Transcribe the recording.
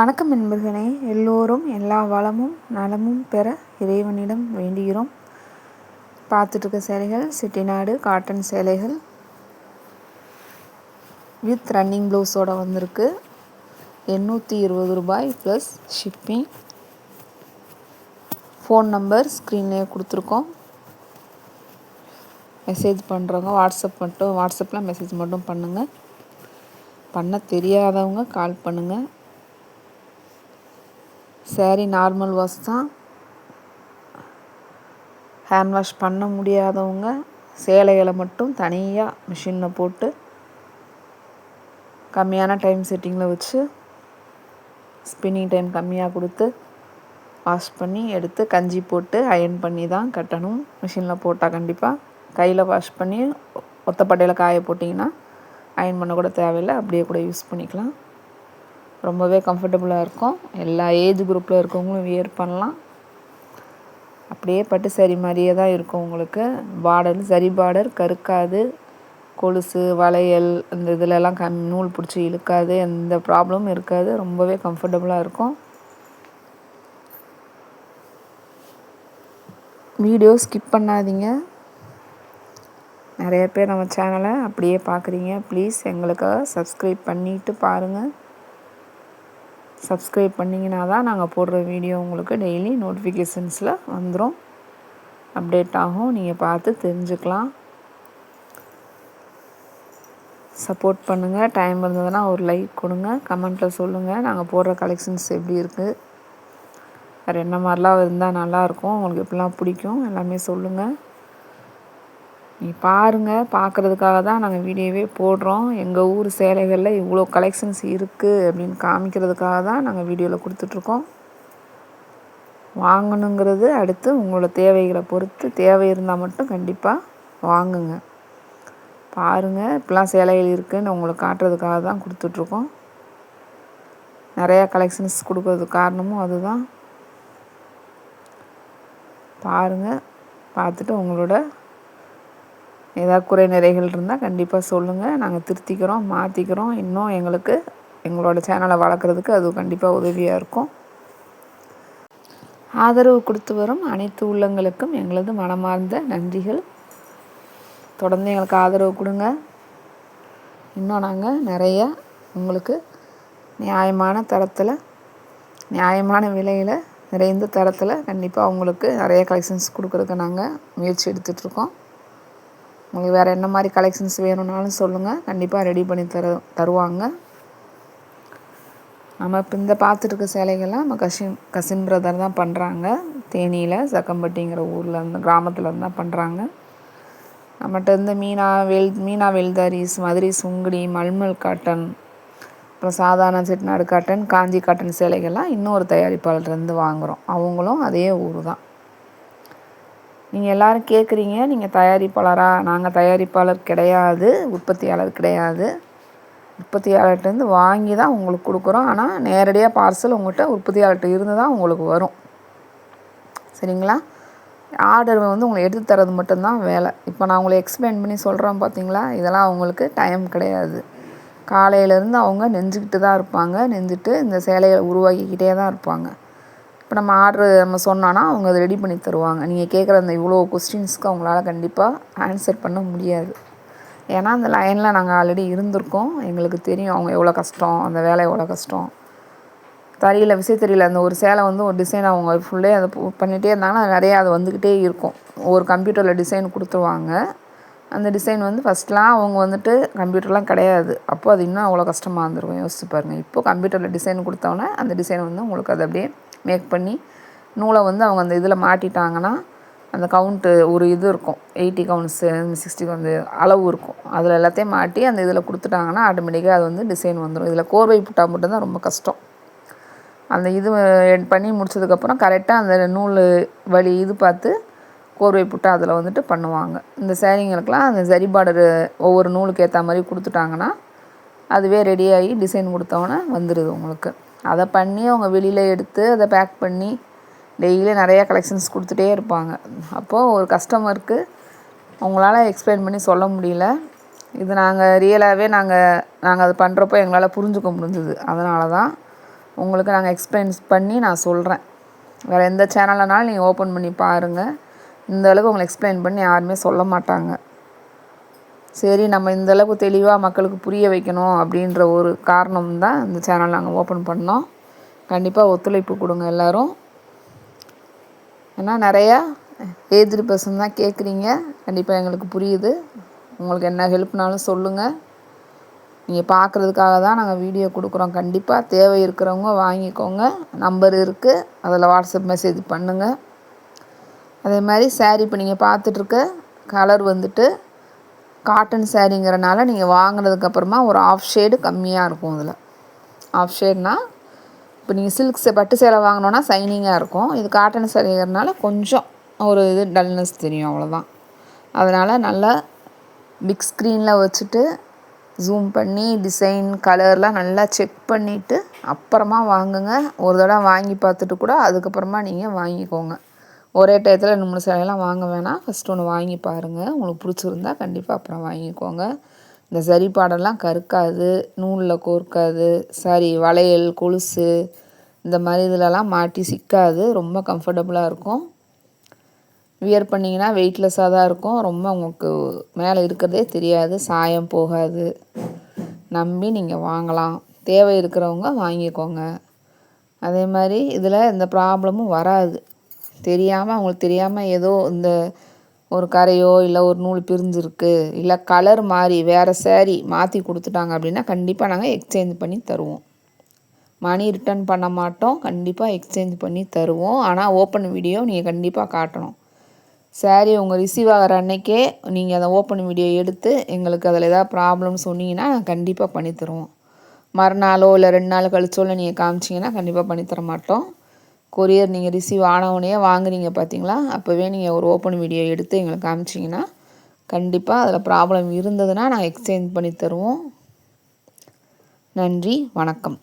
வணக்கம் நண்பர்களே. எல்லோரும் எல்லா வளமும் நலமும் பெற இறைவனிடம் வேண்டுகிறோம். பார்த்துட்ருக்க சேலைகள் செட்டிநாடு காட்டன் சேலைகள் வித் ரன்னிங் ப்ளவுஸோடு வந்திருக்கு. எண்ணூற்றி இருபது ரூபாய் ப்ளஸ் ஷிப்பிங் ஃபோன் நம்பர் ஸ்க்ரீன்லேயே கொடுத்துருக்கோம். மெசேஜ் பண்ணுறவங்க வாட்ஸ்அப் மட்டும் வாட்ஸ்அப்பில் மெசேஜ் மட்டும் பண்ணுங்கள் பண்ண தெரியாதவங்க கால் பண்ணுங்கள் சேரீ நார்மல் வாஷ் தான். ஹேண்ட் வாஷ் பண்ண முடியாதவங்க சேலைகளை மட்டும் தனியாக மிஷினில் போட்டு கம்மியான டைம் செட்டிங்கில் வச்சு ஸ்பின்னிங் டைம் கம்மியாக கொடுத்து வாஷ் பண்ணி எடுத்து கஞ்சி போட்டு அயன் பண்ணி தான் கட்டணும். மிஷினில் போட்டால் கண்டிப்பாக கையில் வாஷ் பண்ணி ஒத்தப்பட்டையில் காய போட்டிங்கன்னா அயன் பண்ண கூட தேவையில்லை. அப்படியே கூட யூஸ் பண்ணிக்கலாம். ரொம்பவே கம்ஃபர்டபுளாக இருக்கும். எல்லா ஏஜ் குரூப்பில் இருக்கவங்களும் வியர் பண்ணலாம். அப்படியே பட்டு சரி மாதிரியே தான் இருக்கும் உங்களுக்கு. பார்டர் சரி பார்டர் கருக்காது. கொலுசு வளையல் இந்த இதிலெல்லாம் கம் நூல் பிடிச்சி இழுக்காது. எந்த ப்ராப்ளமும் இருக்காது. ரொம்பவே கம்ஃபர்டபுளாக இருக்கும். வீடியோ ஸ்கிப் பண்ணாதீங்க. நிறைய பேர் நம்ம சேனலை அப்படியே பார்க்குறீங்க. ப்ளீஸ் எங்களுக்காக சப்ஸ்கிரைப் பண்ணிவிட்டு பாருங்கள் சப்ஸ்கிரைப் பண்ணிங்கன்னா தான் நாங்கள் போடுற வீடியோ உங்களுக்கு டெய்லி நோட்டிஃபிகேஷன்ஸில் வந்துடும் அப்டேட் ஆகும். நீங்கள் பார்த்து தெரிஞ்சுக்கலாம். சப்போர்ட் பண்ணுங்கள் டைம் இருந்ததுன்னா ஒரு லைக் கொடுங்க. கமெண்ட்டில் சொல்லுங்கள் நாங்கள் போடுற கலெக்ஷன்ஸ் எப்படி இருக்குது வேறு என்ன மாதிரிலாம் இருந்தால் நல்லாயிருக்கும் உங்களுக்கு எப்படிலாம் பிடிக்கும்? எல்லாமே சொல்லுங்கள் நீ பாருங்கள் பார்க்குறதுக்காக தான் நாங்கள் வீடியோவே போடுறோம். எங்கள் ஊர் சேலைகளில் இவ்வளோ கலெக்ஷன்ஸ் இருக்குது அப்படின்னு காமிக்கிறதுக்காக தான் நாங்கள் வீடியோவில் கொடுத்துட்ருக்கோம். வாங்கணுங்கிறது அடுத்து உங்களோட தேவைகளை பொறுத்து தேவை இருந்தால் மட்டும் கண்டிப்பாக வாங்குங்க. பாருங்கள் இப்படிலாம் சேலைகள் இருக்குதுன்னு உங்களுக்கு காட்டுறதுக்காக தான் கொடுத்துட்ருக்கோம். நிறையா கலெக்ஷன்ஸ் கொடுக்கறதுக்கு காரணமும் அதுதான். பாருங்கள் பார்த்துட்டு உங்களோட ஏதாவது குறை நிறைகள் இருந்தால் கண்டிப்பாக சொல்லுங்கள் நாங்கள் திருத்திக்கிறோம் மாற்றிக்கிறோம் இன்னும் எங்களுக்கு எங்களோட சேனலை வளர்க்குறதுக்கு அது கண்டிப்பாக உதவியாக இருக்கும். ஆதரவு கொடுத்து வரும் அனைத்து உள்ளங்களுக்கும் எங்களது மனமார்ந்த நன்றிகள். தொடர்ந்து எங்களுக்கு ஆதரவு கொடுங்க. இன்னும் நாங்கள் நிறைய உங்களுக்கு நியாயமான தரத்தில் நியாயமான விலையில் நிறைந்த தரத்தில் கண்டிப்பாக உங்களுக்கு நிறைய கலெக்ஷன்ஸ் கொடுக்குறதுக்கு நாங்கள் முயற்சி எடுத்துகிட்ருக்கோம் உங்களுக்கு வேறு என்ன மாதிரி கலெக்ஷன்ஸ் வேணும்னாலும் சொல்லுங்கள் கண்டிப்பாக ரெடி பண்ணி தர தருவாங்க. நம்ம இப்போ இந்த பார்த்துருக்க சேலைகள்லாம் நம்ம கசின் கசின் பிரதர் தான் பண்ணுறாங்க தேனியில் சக்கம்பட்டிங்கிற ஊரில் இருந்து கிராமத்தில் இருந்து தான் பண்ணுறாங்க நம்மகிட்ட இருந்து மீனா வெல் மீனா வெல்தாரிஸ் மதுரை சுங்குடி மல்மல் காட்டன் அப்புறம் சாதாரண செட்டிநாடு காட்டன் காஞ்சி காட்டன் சேலைகள்லாம் இன்னொரு தயாரிப்பாளர்லேருந்து வாங்குகிறோம் அவங்களும் அதே ஊர் தான் நீங்கள் எல்லோரும் கேட்குறீங்க நீங்கள் தயாரிப்பாளராக நாங்கள் தயாரிப்பாளர் கிடையாது உற்பத்தியாளர் கிடையாது. உற்பத்தியாளர்கிட்டருந்து வாங்கி தான் உங்களுக்கு கொடுக்குறோம். ஆனால் நேரடியாக பார்சல் உங்கள்கிட்ட உற்பத்தியாளர்கிட்ட இருந்து தான் உங்களுக்கு வரும். சரிங்களா? ஆர்டர் வந்து உங்களை எடுத்து தரது மட்டும்தான் வேலை. இப்போ நான் உங்களை எக்ஸ்பிளைன் பண்ணி சொல்கிறேன் பார்த்தீங்களா இதெல்லாம் அவங்களுக்கு டைம் கிடையாது. காலையிலேருந்து அவங்க நெஞ்சுக்கிட்டு தான் இருப்பாங்க. நெஞ்சிட்டு இந்த சேலையை உருவாக்கிக்கிட்டே தான் இருப்பாங்க. இப்போ நம்ம ஆர்டர் நம்ம சொன்னோன்னா அவங்க அதை ரெடி பண்ணி தருவாங்க. நீங்கள் கேட்குற அந்த இவ்வளோ கொஸ்டின்ஸ்க்கு அவங்களால கண்டிப்பாக ஆன்சர் பண்ண முடியாது. ஏன்னா அந்த லைனில் நாங்கள் ஆல்ரெடி இருந்திருக்கோம். எங்களுக்கு தெரியும் அவங்க எவ்வளோ கஷ்டம் அந்த வேலை எவ்வளோ கஷ்டம். தறியில் தெரியல. அந்த ஒரு சேலை வந்து ஒரு டிசைன் அவங்க ஃபுல்லே அதை பண்ணிகிட்டே இருந்தாங்கன்னா நிறையா அது வந்துக்கிட்டே இருக்கும். ஒரு கம்ப்யூட்டரில் டிசைன் கொடுத்துருவாங்க. அந்த டிசைன் வந்து ஃபஸ்ட்லாம் அவங்க வந்துட்டு கம்ப்யூட்டர்லாம் கிடையாது. அப்போ அது இன்னும் அவ்வளோ கஷ்டமாக இருந்திருக்கும். யோசிச்சு பாருங்கள் இப்போது கம்ப்யூட்டரில் டிசைன் கொடுத்தோன்னே அந்த டிசைன் வந்து உங்களுக்கு அது அப்படியே மேக் பண்ணி நூலை வந்து அவங்க அந்த இதில் மாட்டிட்டாங்கன்னா அந்த கவுண்ட்டு ஒரு இது இருக்கும். எயிட்டி கவுண்ட்ஸு சிக்ஸ்டி வந்து அளவு இருக்கும். அதில் எல்லாத்தையும் மாட்டி அந்த இதில் கொடுத்துட்டாங்கன்னா ஆட்டோமேட்டிக்காக அது வந்து டிசைன் வந்துடும் இதில் கோர்வை புட்டால் மட்டும்தான் ரொம்ப கஷ்டம். அந்த இது பண்ணி முடிச்சதுக்கப்புறம் கரெக்டாக அந்த நூல் வழி இது பார்த்து கோர்வை புட்டா அதில் வந்துட்டு பண்ணுவாங்க. இந்த சேரீங்களுக்கெலாம் அந்த சரி பார்டரு ஒவ்வொரு நூலுக்கு ஏற்ற மாதிரி கொடுத்துட்டாங்கன்னா அதுவே ரெடியாகி டிசைன் கொடுத்தோன்னே வந்துடுது உங்களுக்கு. அதை பண்ணி அவங்க வெளியில் எடுத்து அதை பேக் பண்ணி டெய்லி நிறையா கலெக்ஷன்ஸ் கொடுத்துட்டே இருப்பாங்க. அப்போது ஒரு கஸ்டமருக்கு அவங்களால எக்ஸ்பிளைன் பண்ணி சொல்ல முடியல. இது நாங்கள் ரியலாகவே நாங்கள் நாங்கள் அது பண்ணுறப்போ எங்களால் புரிஞ்சுக்க முடிஞ்சுது. அதனால தான் உங்களுக்கு நாங்கள் எக்ஸ்பிளைன்ஸ் பண்ணி நான் சொல்கிறேன் வேறு எந்த சேனல்னாலும் நீங்கள் ஓப்பன் பண்ணி பாருங்கள் இந்த அளவுக்கு உங்களை எக்ஸ்பிளைன் பண்ணி யாருமே சொல்ல மாட்டாங்க. சரி நம்ம இந்த அளவுக்கு தெளிவாக மக்களுக்கு புரிய வைக்கணும் அப்படின்ற ஒரு காரணம் தான் இந்த சேனல் நாங்கள் ஓப்பன் பண்ணோம். கண்டிப்பாக ஒத்துழைப்பு கொடுங்க எல்லோரும். ஏன்னா நிறையா ஏஜ்டு பர்சன் தான் கேட்குறீங்க கண்டிப்பாக எங்களுக்கு புரியுது. உங்களுக்கு என்ன ஹெல்ப்னாலும் சொல்லுங்கள் நீங்கள் பார்க்குறதுக்காக தான் நாங்கள் வீடியோ கொடுக்குறோம். கண்டிப்பாக தேவை இருக்கிறவங்க வாங்கிக்கோங்க. நம்பர் இருக்குது அதில் வாட்ஸ்அப் மெசேஜ் பண்ணுங்கள் அதே மாதிரி சேரீ இப்போ நீங்கள் பார்த்துட்ருக்க கலர் வந்துட்டு காட்டன் சேரீங்கிறனால நீங்கள் வாங்கினதுக்கப்புறமா ஒரு ஆஃப் ஷேடு கம்மியாக இருக்கும் அதில். ஆஃப் ஷேட்னால் இப்போ நீங்கள் சில்க் பட்டு சேலை வாங்கினோன்னா சைனிங்காக இருக்கும். இது காட்டன் சேரீங்கிறனால கொஞ்சம் ஒரு இது டல்னஸ் தெரியும் அவ்வளோதான் அதனால் நல்லா பிக் ஸ்க்ரீனில் வச்சுட்டு ஜூம் பண்ணி டிசைன் கலர்லாம் நல்லா செக் பண்ணிவிட்டு அப்புறமா வாங்குங்க. ஒரு தடவை வாங்கி பார்த்துட்டு கூட அதுக்கப்புறமா நீங்கள் வாங்கிக்கோங்க. ஒரே டயத்தில் ரெண்டு மூணு சேலையெல்லாம் வாங்க வேணாம். ஃபஸ்ட்டு ஒன்று வாங்கி பாருங்கள் உங்களுக்கு பிடிச்சிருந்தா கண்டிப்பாக அப்புறம் வாங்கிக்கோங்க. இந்த சரி பாடெல்லாம் கருக்காது நூலில் கோர்க்காது சாரி வளையல் கொலுசு இந்த மாதிரி இதிலலாம் மாட்டி சிக்காது. ரொம்ப கம்ஃபர்டபுளாக இருக்கும். வியர் பண்ணிங்கன்னா வெயிட்லெஸ்ஸாக தான் இருக்கும். ரொம்ப உங்களுக்கு மேலே இருக்கிறதே தெரியாது. சாயம் போகாது. நம்பி நீங்கள் வாங்கலாம். தேவை இருக்கிறவங்க வாங்கிக்கோங்க. அதே மாதிரி இதில் எந்த ப்ராப்ளமும் வராது. தெரியாமல் அவங்களுக்கு தெரியாமல் ஏதோ இந்த ஒரு கரையோ இல்லை ஒரு நூல் பிரிஞ்சிருக்கு. இல்லை கலர் மாறி வேறு சேரீ மாற்றி கொடுத்துட்டாங்க அப்படின்னா கண்டிப்பாக நாங்கள் எக்ஸ்சேஞ்ச் பண்ணி தருவோம். மணி ரிட்டர்ன் பண்ண மாட்டோம். கண்டிப்பாக எக்ஸ்சேஞ்ச் பண்ணி தருவோம். ஆனால் ஓப்பன் வீடியோ நீங்கள் கண்டிப்பாக காட்டணும். சாரீ உங்கள் ரிசீவ் ஆகிற அன்னைக்கே நீங்கள் அதை ஓப்பன் வீடியோ எடுத்து எங்களுக்கு அதில் ஏதாவது ப்ராப்ளம் சொன்னீங்கன்னா கண்டிப்பாக பண்ணித்தருவோம் மறுநாளோ இல்லை ரெண்டு நாள் கழிச்சோ இல்லை நீங்கள் காமிச்சிங்கன்னா கண்டிப்பாக பண்ணித்தர மாட்டோம். கொரியர் நீங்கள் ரிசீவ் ஆனவுடனே வாங்குறீங்க பார்த்தீங்களா அப்போவே நீங்கள் ஒரு ஓப்பன் வீடியோ எடுத்து எங்களுக்கு காமிச்சிங்கன்னா கண்டிப்பாக அதில் ப்ராப்ளம் இருந்ததுன்னா நாங்கள் எக்ஸ்சேஞ்ச் பண்ணி தருவோம். நன்றி வணக்கம்.